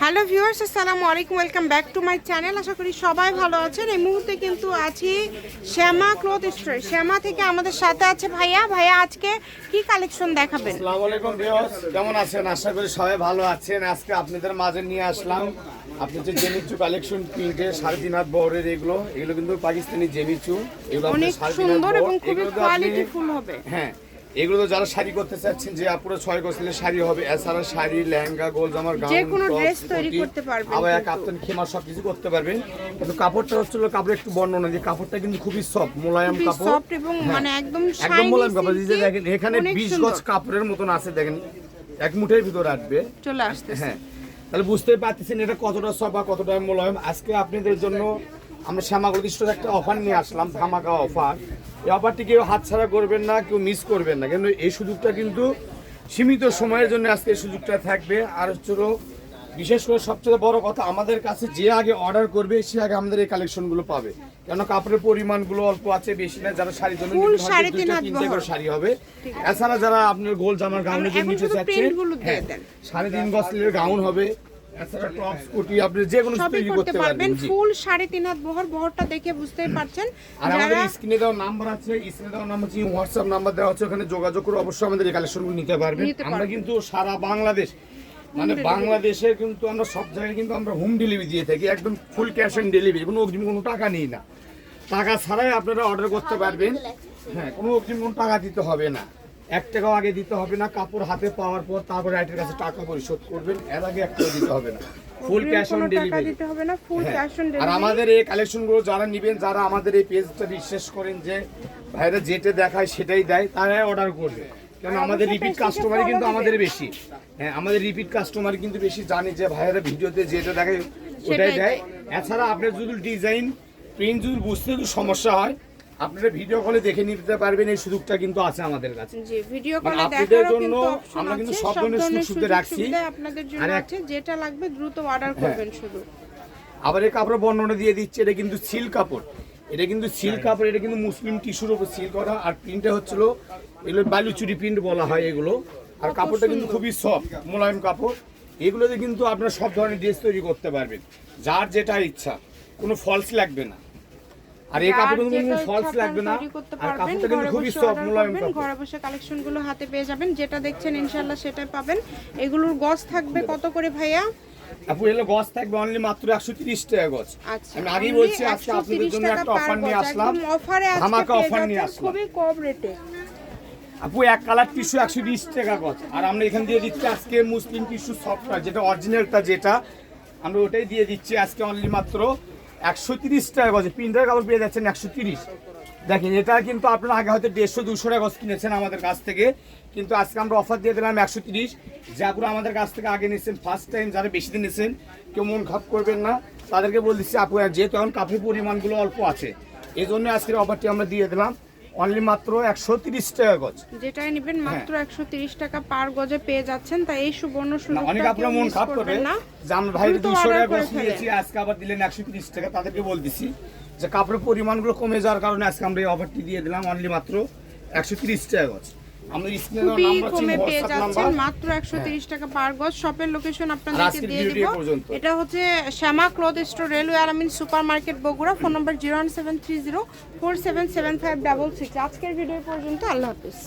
Hello viewers আসসালামু আলাইকুম welcome back to my channel. আশা করি সবাই ভালো আছেন। এই মুহূর্তে কিন্তু আছি শ্যামা ক্লথ স্টোর। শ্যামা থেকে আমাদের সাথে আছে ভাইয়া। ভাইয়া আজকে কি কালেকশন দেখাবেন? আসসালামু আলাইকুম ভিউয়ার্স কেমন আছেন? আশা করি সবাই ভালো আছেন। আজকে আপনাদের মাঝে নিয়ে আসলাম। আপনি যে জেমিচু কালেকশন প্রিন্টে সাড়ে তিন হাত বহরের এগুলো এগুলো কিন্তু পাকিস্তানি জেমিচু এগুলো অনেক সুন্দর এবং। খুবই কোয়ালিটিফুল হবে। হ্যাঁ এগুলো তো যারা শাড়ি করতে চাচ্ছেন যে আপুরো ছয় গোছলে শাড়ি হবে এছাড়া শাড়ি লেহেঙ্গা গোল জামার গাউন যে কোনো dress তৈরি করতে পারবেন আবার কিন্তু। কাপ্তান খেমা সব কিছু করতে পারবেন। কিন্তু কাপড়টা হচ্ছিল কাপড় একটু বর্ণনা যে কাপড়টা কিন্তু খুবই সফট মোলায়েম কাপড়। সফট এবং হ্যাঁ। মানে একদম একদম মোলায়েম কাপড়। এই যে দেখেন এখানে অনেক বিশ সুন্দর। গজ কাপড়ের মতন আছে দেখেন এক মুঠের ভিতর আসবে। চলে আসতেছে। হ্যাঁ তাহলে বুঝতেই পারতেছেন এটা কতটা সফট বা কতটা মোলায়েম। আজকে আপনাদের জন্য আমরা শ্যামাগতিষ্ঠ একটা অফার নিয়ে আসলাম ধামাকা অফার এই অফারটি কেউ হাতছাড়া করবেন না কেউ মিস করবেন না। কিন্তু এই সুযোগটা কিন্তু সীমিত সময়ের জন্য আজকে এই সুযোগটা থাকবে। আর হচ্ছে বিশেষ করে সবচেয়ে বড় কথা আমাদের কাছে যে আগে অর্ডার করবে সে আগে আমাদের এই কালেকশনগুলো পাবে। কেন কাপড়ের পরিমাণগুলো অল্প আছে বেশি না যারা শাড়ির জন্য তিনটে করে শাড়ি হবে। এছাড়া যারা আপনার গোল জামার গাউনের জন্য নিতে চাচ্ছেন হ্যাঁ, সাড়ে তিন গজের গাউন হবে। এছাড়া টপস কুটি আপনি যে কোনো তৈরি করতে পারবেন ফুল সাড়ে তিন হাত বহর বহরটা দেখে বুঝতেই পারছেন। আর আমাদের স্ক্রিনে দেওয়া নাম্বার আছে স্ক্রিনে দেওয়া নাম্বার আছে হোয়াটসঅ্যাপ নাম্বার দেওয়া আছে ওখানে যোগাযোগ করে অবশ্যই আমাদের এই কালেকশনগুলো নিতে পারবেন। আমরা কিন্তু সারা বাংলাদেশ মানে বাংলাদেশে কিন্তু আমরা সব জায়গায় কিন্তু আমরা হোম ডেলিভারি দিয়ে থাকি একদম ফুল ক্যাশ অন ডেলিভারি কোনো অগ্রিম কোনো টাকা নিই না। টাকা ছাড়াই আপনারা অর্ডার করতে পারবেন। হ্যাঁ কোনো অগ্রিম কোনো টাকা দিতে হবে না। এক টাকাও আগে দিতে হবে না কাপড় হাতে পাওয়ার পর তারপর রাইটের কাছে টাকা পরিশোধ করবেন এর আগে এক টাকা দিতে হবে না। ফুল ক্যাশ অন ডেলিভারি দিতে হবে না ফুল। ক্যাশ অন আর আমাদের এই কালেকশনগুলো যারা নিবেন যারা আমাদের এই পেজটা বিশ্বাস করেন যে ভাইরা যেটা দেখায় সেটাই দেয় তারাই অর্ডার করবে। কারণ আমাদের রিপিট কাস্টমারই কিন্তু আমাদের বেশি। হ্যাঁ আমাদের রিপিট কাস্টমার কিন্তু বেশি জানে যে ভাইয়েরা ভিডিওতে যেটা দেখায় ওটাই সেটাই। দেয়। এছাড়া আপনার যদি ডিজাইন প্রিন্ট যদি বুঝতে সমস্যা হয় আপনারা ভিডিও কলে দেখে নিতে পারবেন এই সুযোগটা কিন্তু আছে আমাদের কাছে। জি ভিডিও কলে দেখারও জন্য আমরা কিন্তু সব ধরনের সুযোগ সুবিধা রাখছি। আপনাদের জন্য হ্যাঁ। আছে যেটা লাগবে দ্রুত অর্ডার করবেন শুধু। আবার এই কাপড়ের বর্ণনা দিয়ে দিচ্ছে এটা কিন্তু সিল্ক কাপড়। এটা কিন্তু সিল্ক কাপড় এটা কিন্তু মুসলিম টিস্যুর উপর সিল্ক করা। আর প্রিন্টটা হচ্ছিল এগুলো বালুচুরি প্রিন্ট বলা হয় এগুলো। আর কাপড়টা কিন্তু খুবই সফট মোলায়েম কাপড়। এগুলোতে কিন্তু আপনারা সব ধরনের ড্রেস তৈরি করতে পারবেন। যার যেটা ইচ্ছা কোনো ফলস লাগবে না। আর এই যার কাপড় কিন্তু ফলস লাগবে না। আর কাপড়টা কিন্তু খুবই সফট মোলায়েম কাপড়। ঘরে বসে কালেকশনগুলো হাতে পেয়ে যাবেন যেটা দেখছেন ইনশাল্লাহ সেটাই পাবেন। এগুলোর গজ থাকবে কত করে ভাইয়া? আপু এগুলো গছ থাকবে অনলি মাত্র একশো তিরিশ টাকা গছ আচ্ছা আমি আগেই বলছি আজকে আপনাদের জন্য একটা অফার নিয়ে আসলাম। অফারে আজকে অফার নিয়ে আসলাম। খুবই কম রেটে আপু এক কালার টিস্যু একশো বিশ টাকা গজ। আর আমরা এখান দিয়ে দিচ্ছি আজকে মুসলিম টিস্যু সফটওয়্যার যেটা অরিজিনালটা যেটা আমরা ওটাই দিয়ে দিচ্ছি আজকে অনলি মাত্র একশো তিরিশ টাকা গজ প্রিন্টার কাপড় পেয়ে যাচ্ছেন একশো তিরিশ। দেখেন, এটা কিন্তু আপনারা আগে হয়তো দেড়শো দুশো টাকা গজ কিনেছেন আমাদের কাছ থেকে। কিন্তু আজকে আমরা অফার দিয়ে দিলাম একশো তিরিশ। যাগুলো আমাদের কাছ থেকে আগে নিয়েছেন ফার্স্ট টাইম যারা বেশি দিন নিয়েছেন, কেউ মন খাপ করবেন না। তাদেরকে বলে দিচ্ছি আপনার যেহেতু এখন কাপড়ের পরিমাণগুলো অল্প আছে এই জন্য আজকের অফারটি আমরা দিয়ে দিলাম। অনলি মাত্র একশো তিরিশ টাকা গজ। যেটাই নেবেন মাত্র একশো তিরিশ টাকা পার গজে পেয়ে যাচ্ছেন তাই এই সুবর্ণ না, সুযোগটা অনেক আপনার মন খারাপ করবে। করবেন না যে আমরা ভাই দুশো টাকা গজ নিয়েছি আজকে আবার দিলেন একশো তিরিশ টাকা তাদেরকে বলতেছি যে কাপড়ের পরিমাণগুলো কমে যাওয়ার কারণে আজকে আমরা এই অফারটি দিয়ে দিলাম অনলি মাত্র একশো তিরিশ টাকা গজ। খুবই কমে পেয়ে যাচ্ছেন মাত্র একশো তিরিশ টাকা পার গজ। শপের লোকেশন আপনাদেরকে দিয়ে দিব। এটা হচ্ছে Shyama cloth store railway super market Bogura. Phone number zero one seven three zero four seven seven five double six. আজকের ভিডিও পর্যন্ত। আল্লাহ হাফিজ।